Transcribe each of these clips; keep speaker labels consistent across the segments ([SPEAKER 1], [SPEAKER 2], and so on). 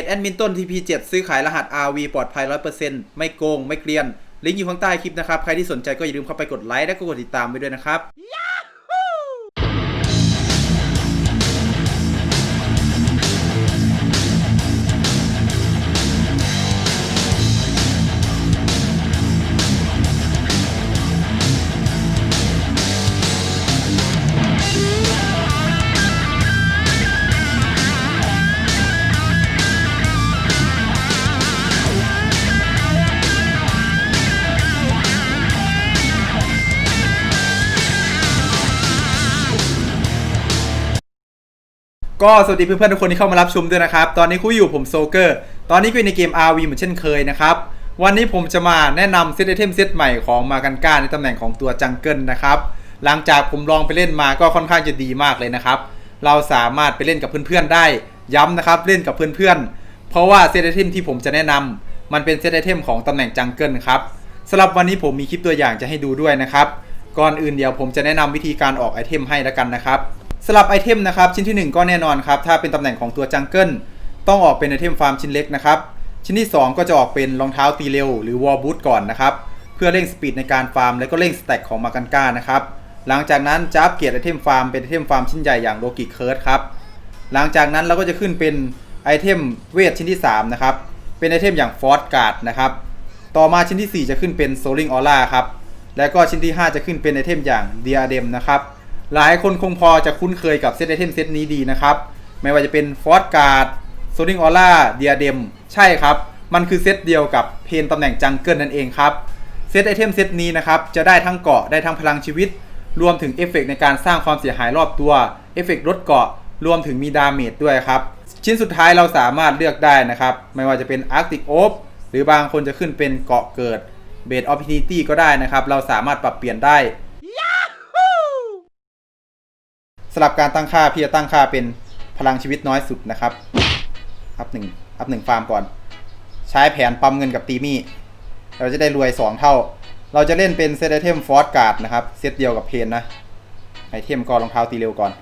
[SPEAKER 1] จแอดมินต้น TP7 ซื้อขายรหัส RV ปลอดภัย 100%ไม่โกง ไม่เกลียน ลิงก์อยู่ข้างใต้คลิปนะครับ ใครที่สนใจก็อย่าลืมเข้าไปกดไลค์และก็กดติดตามไปด้วยนะครับ ก็สวัสดีเพื่อนๆทุกคนที่เข้ามารับชมด้วยนะครับ ตอนนี้คุยอยู่ผมโซเกอร์ ตอนนี้คุยในเกม RV เหมือนเช่นเคยนะครับ วันนี้ผมจะมาแนะนำเซตไอเทมเซตใหม่ของมากันก้าในตำแหน่งของตัวจังเกิลนะครับ หลังจากผมลองไปเล่นมาก็ค่อนข้างจะดีมากเลยนะครับ เราสามารถไปเล่นกับเพื่อนๆได้ ย้ำนะครับเล่นกับเพื่อนๆ เพราะว่าเซตไอเทมที่ผมจะแนะนำมันเป็นเซตไอเทมของตำแหน่งจังเกิลครับสำหรับวันนี้ผมมีคลิปตัวอย่างจะให้ดูด้วยนะครับ ก่อนอื่นเดี๋ยวผมจะแนะนำวิธีการออกไอเทมให้แล้วกันนะครับ สำหรับไอเทมนะครับชิ้นที่ 1 ก็แน่นอนครับถ้าเป็นตำแหน่งของตัวจังเกิลต้องออกเป็นไอเทมฟาร์มชิ้นเล็กนะครับชิ้นที่ 2 ก็จะออกเป็นรองเท้าตีเร็วหรือวอลบูทก่อนนะครับเพื่อเร่งสปีดในการฟาร์มและก็เร่งสแต็กของมากันก้านะครับหลังจากนั้นจะอัปเกียรดไอเทมฟาร์มเป็นไอเทมฟาร์มชิ้นใหญ่อย่างโลกิเคิร์ดครับหลังจากนั้นเราก็จะขึ้นเป็นไอเทมเวทชิ้นที่3นะครับเป็นไอเทมอย่างฟอร์สการ์ดนะครับต่อมาชิ้นที่ 4 จะขึ้นเป็นโซลิงออร่าครับแล้วก็ชิ้นที่ 5 จะขึ้นเป็นไอเทมอย่างเดียเดมนะครับ หลายคนคงพอจะคุ้นเคยกับเซตไอเทมเซตนี้ดีนะครับ ไม่ว่าจะเป็นฟอร์สการ์ดโซลิงออร่าเดียเดมใช่ครับ มันคือเซตเดียวกับเพนตำแหน่งจังเกิลนั่นเองครับเซตไอเทมเซตนี้นะครับ จะได้ทั้งเกาะได้ทั้งพลังชีวิต รวมถึงเอฟเฟกต์ในการสร้างความเสียหายรอบตัวเอฟเฟกต์ลดเกาะรวมถึงมีดาเมจด้วยครับ ชิ้นสุดท้ายเราสามารถเลือกได้นะครับ ไม่ว่าจะเป็น Arctic o p หรือบางคนจะขึ้นเป็นเกาะเกิด b a s e Opportunity ก็ได้นะครับ เราสามารถปรับเปลี่ยนได้ สลับการตั้งค่าพี่จะตั้งค่าเป็นพลังชีวิตน้อยสุดนะครับอัพหนึ่งอัพหนึ่งฟาร์มก่อน ใช้แผนปั๊มเงินกับตีมี่ เราจะได้รวย 2 เท่า เราจะเล่นเป็นเซตไอเทมฟอร์สการ์ดนะครับเซตเดียวกับเพนนะไอเทมก็รองเท้าตีเร็วก่อน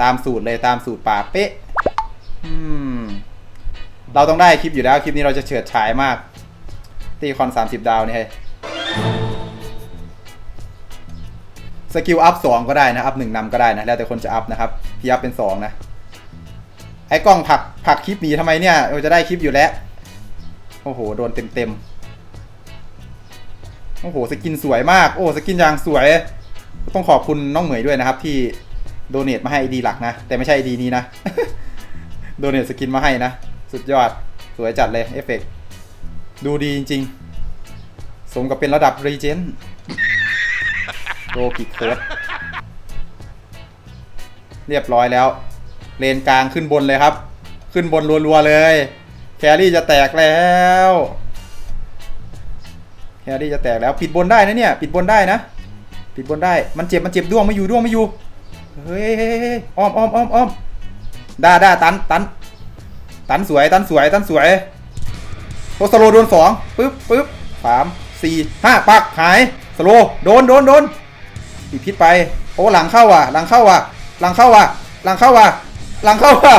[SPEAKER 1] ตามสูตรเลยตามสูตรป่าเป๊ะเราต้องได้คลิปอยู่แล้วคลิปนี้เราจะเฉิดฉายมาก ตีคอน 30 ดาวนี่ให้ สกิลอัพสองก็ได้นะอัพหนึ่งนำก็ได้นะแล้วแต่คนจะอัพนะครับพี่อัพเป็นสองนะไอ้กล้องผักผักคลิปหนีทำไมเนี่ยเราจะได้คลิปอยู่แล้วโอ้โหโดนเต็มเต็มโอ้โหสกินสวยมาก โอ้สกินยางสวย ต้องขอบคุณน้องเหมยด้วยนะครับ ที่โดเนทมาให้ไอดีหลักนะ แต่ไม่ใช่ไอดีนี้นะโดเนทสกินมาให้นะ สุดยอดสวยจัดเลยเอฟเฟกดูดีจริง ๆ สมกับเป็นระดับรีเจน โลกิเคิร์ดเรียบร้อยแล้ว เลนกลางขึ้นบนเลยครับ ขึ้นบนรัวๆเลย แครี่จะแตกแล้วแครี่จะแตกแล้วปิดบนได้นะเนี่ยปิดบนได้นะปิดบนได้มันเจ็บมันเจ็บด้วงไม่อยู่ด้วงไม่อยู่เฮ้ยอ้อมอ้อมอ้อมอ้อมด้าด้าตันตันตันสวยตันสวยตันสวยโอสโลโดนสองปึ๊บปึ๊บสามสี่ห้าปักหายสโลโดนโดนโดน ปีพิษไป โอ้หลังเข้าว่ะ หลังเข้าว่ะ หลังเข้าว่ะ หลังเข้าว่ะ หลังเข้าว่ะ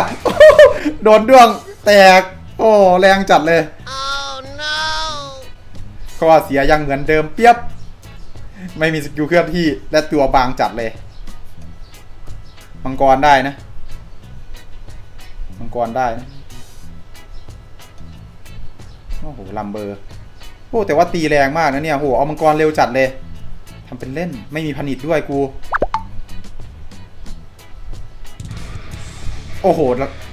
[SPEAKER 1] โดนดวงแตก โอ้แรงจัดเลย
[SPEAKER 2] Oh no!
[SPEAKER 1] ข้อเสียยังเหมือนเดิมเปียบ ไม่มีสกิลเคลื่อนที่และตัวบางจัดเลย มังกรได้นะ มังกรได้นะ โอ้โหลัมเบอร์โอ้แต่ว่าตีแรงมากนะเนี่ยโหเอามังกรเร็วจัดเลย ทำเป็นเล่นไม่มีผนิตด้วยกู โอ้โห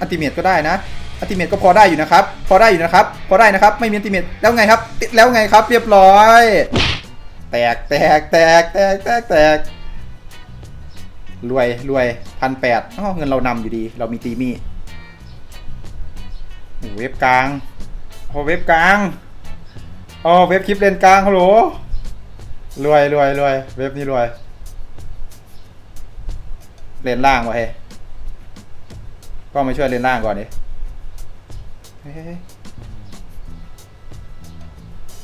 [SPEAKER 1] อัติเมตก็ได้นะอัติเมตก็พอได้อยู่นะครับ พอได้อยู่นะครับ พอได้นะครับ ไม่มีอัติเมตแล้วไงครับติดแล้วไงครับ เรียบร้อย แตกแตกแตกแตกแตกแตกรวยรวยพันแปดเงินเรานำอยู่ดี เรามีตีมี่เว็บกลางโอ้เว็บกลางอ๋อเว็บคลิปเลนกลางฮัลโหล รวยรวยรวยเว็บนี้รวยเลนล่างวะเฮ้ก็มาช่วยเลนล่างก่อนดิ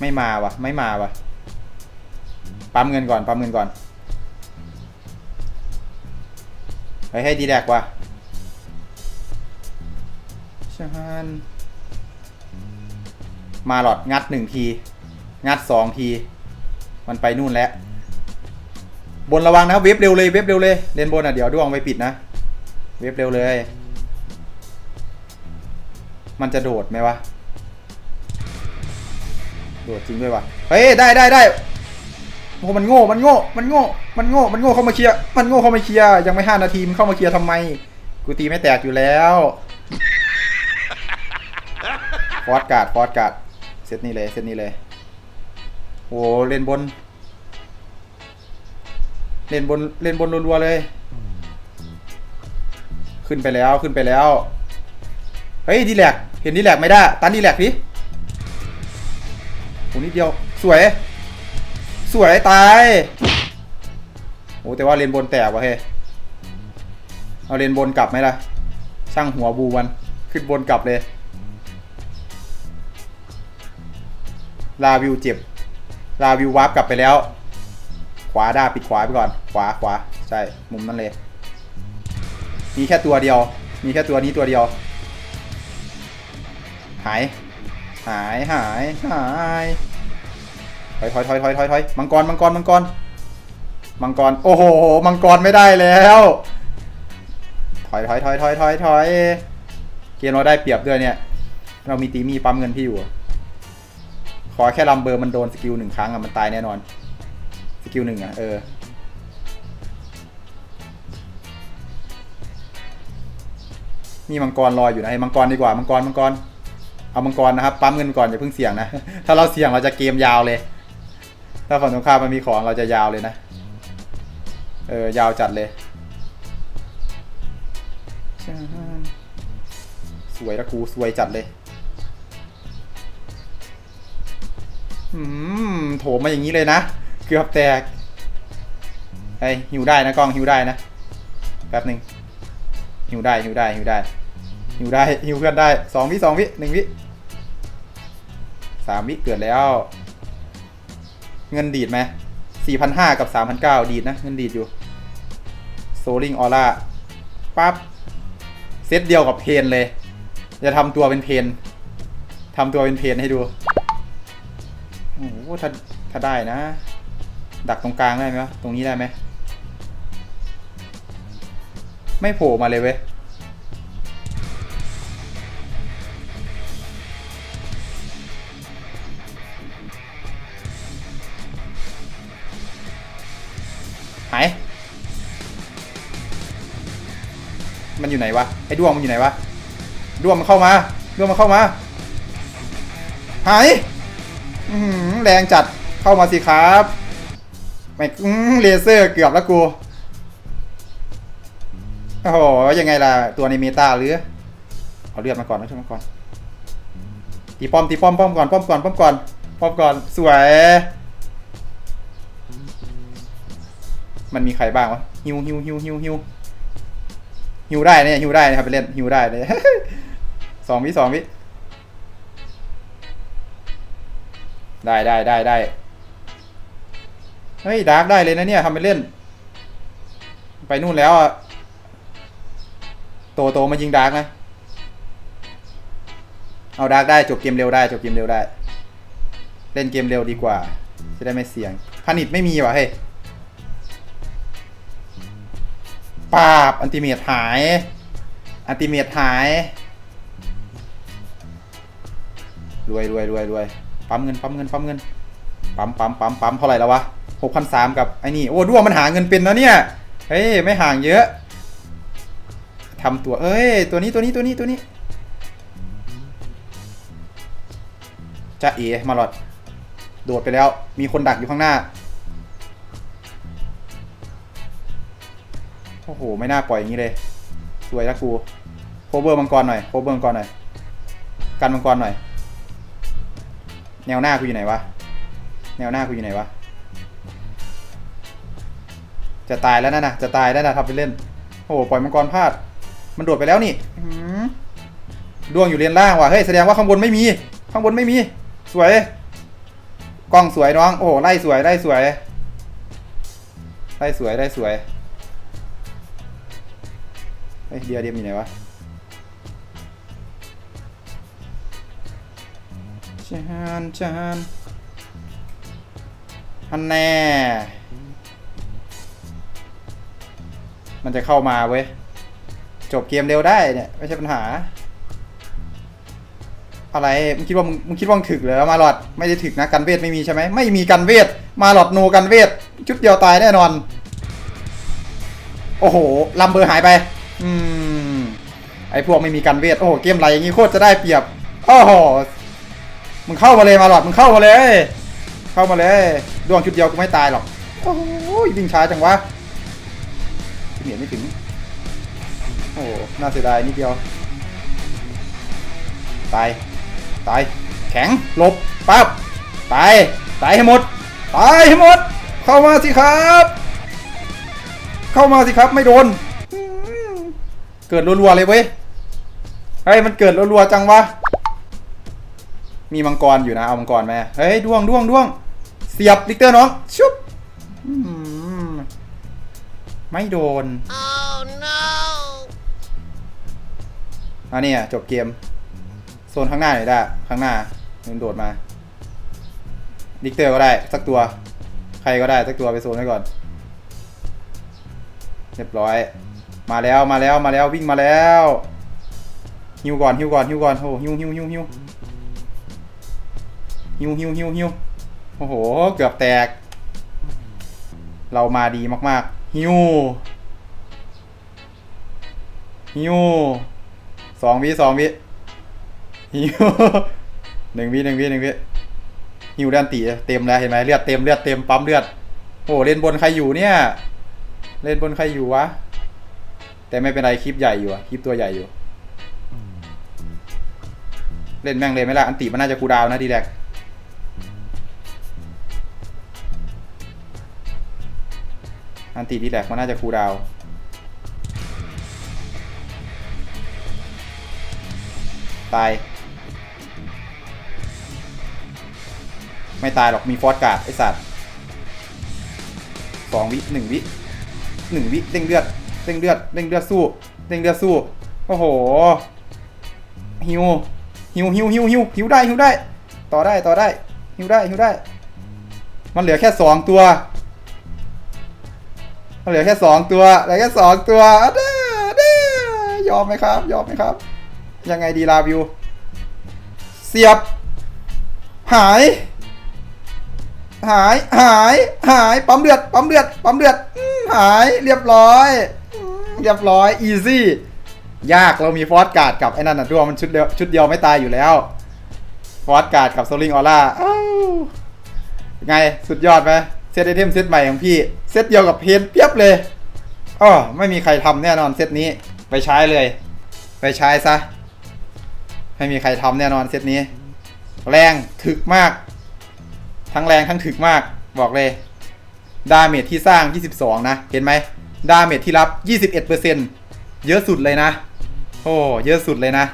[SPEAKER 1] ไม่มาวะไม่มาวะปั๊มเงินก่อนปั๊มเงินก่อนเฮ้ยให้ดีแดกว่ะชานมาหลอดงัดหนึ่งที งัดสองที มันไปนู่นแล้ว บนระวังนะเว็บเร็วเลยเว็บเร็วเลยเลนบนอะเดี๋ยวดวงไปปิดนะ เว็บเร็วเลย มันจะโดดไหมวะ โดดจริงด้วยวะเฮ้ยได้ได้ได้โอ้มันโง่ มันโง่ มันโง่ มันโง่ มันโง่เข้ามาเคลียร์ มันโง่เข้ามาเคลียร์ ยังไม่ห้านาทีมันเข้ามาเคลียร์ทำไม กูตีไม่แตกอยู่แล้ว ฟอสการ์ด ฟอสการ์ด เซตนี้เลย เซตนี้เลย โอ้เล่นบน เล่นบนเล่นบนรัวๆเลย ขึ้นไปแล้วขึ้นไปแล้ว เฮ้ยดีแลกเห็นดีแลกไม่ได้ ตันดีแลกดิโอ้นิดเดียว สวย สวยตายโอ้แต่ว่าเลนบนแตกว่ะเฮ้ยเอาเลนบนกลับไหมล่ะช่างหัวบูมันขึ้นบนกลับเลย ลาวิวเจ็บ ลาวิววาร์ปกลับไปแล้ว ขวาด้าปิดขวาไปก่อน ขวาขวาใช่มุมนั้นเลย มีแค่ตัวเดียว มีแค่ตัวนี้ตัวเดียว หาย หายหายหายถอยถอยถอยถอยถอยถอยมังกรมังกรมังกรมังกรโอ้โหมังกรไม่ได้แล้วถอยถอยถอยถอยถอยถอยเกมเราได้เปรียบด้วยเนี่ย เรามีตีมีปั๊มเงินพี่อยู่ ขอแค่ลัมเบอร์มันโดนสกิลหนึ่งครั้งอะมันตายแน่นอน สกิลหนึ่งอะเออ มีมังกรรอยอยู่นะให้มังกรดีกว่า มังกร มังกร เอามังกรนะครับ ปั๊มเงินก่อนอย่าเพิ่งเสี่ยงนะ ถ้าเราเสี่ยงเราจะเกมยาวเลย ถ้าฝั่งตรงข้ามมันมีของเราจะยาวเลยนะ เออ ยาวจัดเลย สวยละกู สวยจัดเลย อืมโถมมาอย่างนี้เลยนะ เกือบแตกเฮ้หิวได้นะกล้องหิวได้นะแป๊บหนึ่งหิวได้หิวได้หิวได้หิวได้หิวเพื่อนได้สองวิสองวิหนึ่งวิสามวิเกิดแล้ว เงินดีดไหมสี่พันห้ากับสามพันเก้าดีดนะ เงินดีดอยู่โซลิงออร่าปั๊บเซตเดียวกับเพนเลย จะทำตัวเป็นเพนทำตัวเป็นเพนให้ดู โอ้โหถ้าถ้าได้นะ ดักตรงกลางได้ไหมวะตรงนี้ได้ไหมไม่โผล่มาเลยเว้ยหายมันอยู่ไหนวะไอ้ด้วงมันอยู่ไหนวะด้วงมันเข้ามาด้วงมันเข้ามาหาย แรงจัดเข้ามาสิครับไม่เลเซอร์เกือบแล้วกูโอ้โหยังไงล่ะ ตัวในเมตาหรือเอาเลือดมาก่อนนะช่วยมาก่อนตีป้อมตีป้อมป้อมก่อนป้อมก่อนป้อมก่อนป้อมก่อนสวย มันมีใครบ้างวะฮิวฮิวฮิวฮิวฮิวฮิวได้เนี่ยฮิวได้นะครับไปเล่นฮิวได้เลยสองวิสองวิ ได้ได้ได้ได้เฮ้ยดาร์กได้เลยนะเนี่ยทำไปเล่น ไปนู่นแล้วอะโตโตมายิงดาร์กนะ เอาดาร์กได้จบเกมเร็วได้จบเกมเร็วได้ เล่นเกมเร็วดีกว่า จะได้ไม่เสี่ยงพานิดไม่มีว่ะเฮ้ยปาบอันติเมตหาย อันติเมตหาย รวยรวยรวยรวย ปั๊มเงินปั๊มเงินปั๊มเงินปั๊มปั๊มปั๊มปั๊มเท่าไหร่แล้ววะหกพันสามกับไอ้นี่โอ้ด้วงมันหาเงินเป็นนะเนี่ยเฮ้ยไม่ห่างเยอะทำตัวเอ้ยตัวนี้ตัวนี้ตัวนี้ตัวนี้จะเอมาหลอด โดดไปแล้ว มีคนดักอยู่ข้างหน้า โอ้โห ไม่น่าปล่อยอย่างนี้เลย สวยละกูโคเบอร์มังกรหน่อยโคเบอร์มังกรหน่อย กันมังกรหน่อย แนวหน้ากูอยู่ไหนวะ แนวหน้ากูอยู่ไหนวะ จะตายแล้วนะนะจะตายแล้วนะทำไปเล่น โอ้โหปล่อยมังกรพลาด มันโดดไปแล้วนี่ดวงอยู่เลนล่างว่ะ เฮ้ยแสดงว่าข้างบนไม่มี ข้างบนไม่มี สวย กล้องสวยน้อง โอ้โหไล่สวยไล่สวยไล่สวยไล่สวย เฮ้ยเดียเดียมอยู่ไหนวะาน จานฮันแน่ มันจะเข้ามาเว้ย จบเกมเร็วได้เนี่ย ไม่ใช่ปัญหา อะไร มึงคิดว่ามึงมึงคิดว่ามึงถึกเหรอมาหลอด ไม่ได้ถึกนะ กันเวทไม่มีใช่ไหม ไม่มีกันเวท มาหลอดโนกันเวท ชุดเดียวตายแน่นอน โอ้โหลำเบอร์หายไป อืม ไอพวกไม่มีกันเวท โอ้โห เกมไรอย่างงี้โคตรจะได้เปรียบ โอ้โห มึงเข้ามาเลยมาหลอดมึงเข้ามาเลย เข้ามาเลยดวงชุดเดียวกูไม่ตายหรอกโอ้โหวิ่งช้าจังวะเหนียไม่ถึงโอ้น่าเสียดายนิดเดียว ตาย ตาย แข็ง หลบ ปั๊บ ตาย ตายให้หมด ตายให้หมด เข้ามาสิครับ เข้ามาสิครับ ไม่โดน เกิดรัวๆเลยเว้ย เฮ้ย มันเกิดรัวๆจังวะ มีมังกรอยู่นะเอามังกรไหมเฮ้ยด้วงด้วงด้วงเสียบลิกเตอร์น้องชุบอืมไม่โดน
[SPEAKER 2] Oh no!
[SPEAKER 1] อันนี้จบเกม โซนข้างหน้าหน่อยได้ข้างหน้ามันโดดมาลิกเตอร์ก็ได้ สักตัว ใครก็ได้ สักตัวไปโซนไว้ก่อน เรียบร้อย มาแล้วมาแล้วมาแล้ววิ่งมาแล้วฮิวก่อนฮิวก่อนฮิวก่อนโอ้ฮิวฮิวฮิวฮิว ฮิวฮิวฮิวฮิวโอ้โห เกือบแตก เรามาดีมากๆ ฮิวฮิวสองวิสองวิฮิวหนึ่งวิหนึ่งวิหนึ่งวิฮิวด้านตีเต็มแล้วเห็นไหมเลือดเต็มเลือดเต็มปั๊มเลือดโอ้เล่นบนใครอยู่เนี่ย เล่นบนใครอยู่วะ แต่ไม่เป็นไรคลิปใหญ่อยู่อะคลิปตัวใหญ่อยู่ เล่นแม่งเลยไหมล่ะอันติมันน่าจะคูลดาวน์นะดีแลก อันติดีแลกมันน่าจะคูดาวตาย ไม่ตายหรอกมีฟอสการ์ดไอสัตว์สองวิหนึ่งวิหนึ่งวิเร่งเลือดเร่งเลือดเร่งเลือดสู้เร่งเลือดสู้ โอ้โหฮิวฮิวฮิวฮิวฮิวฮิวได้ฮิวได้ ต่อได้ต่อได้ฮิวได้ฮิวได้ มันเหลือแค่สองตัว เหลือแค่สองตัวเหลือแค่สองตัวเด้อเด้อยอมไหมครับ ยอมไหมครับ ยังไงดีลาวิว เสียบ หาย หายหายหายปั๊มเลือดปั๊มเลือดปั๊มเลือดหายเรียบร้อย เรียบร้อยอีซี่ยากเรามีฟอสการ์ดกับไอ้นั่นน่ะดวงมันชุดเดียวชุดเดียวไม่ตายอยู่แล้ว ฟอสการ์ดกับโซลิงออร่าอ้าวไงสุดยอดไหม เซตไอเทมเซตใหม่ของพี่ เซตเดียวกับเพนเปียบเลยอ๋อไม่มีใครทำแน่นอนเซตนี้ไปใช้เลย ไปใช้ซะ ไม่มีใครทำแน่นอนเซตนี้ แรงถึกมาก ทั้งแรงทั้งถึกมากบอกเลย ดาเมจที่สร้าง 22 นะ เห็นไหมดาเมจที่รับ 21%เยอะสุดเลยนะ โอ้ เยอะสุดเลยนะ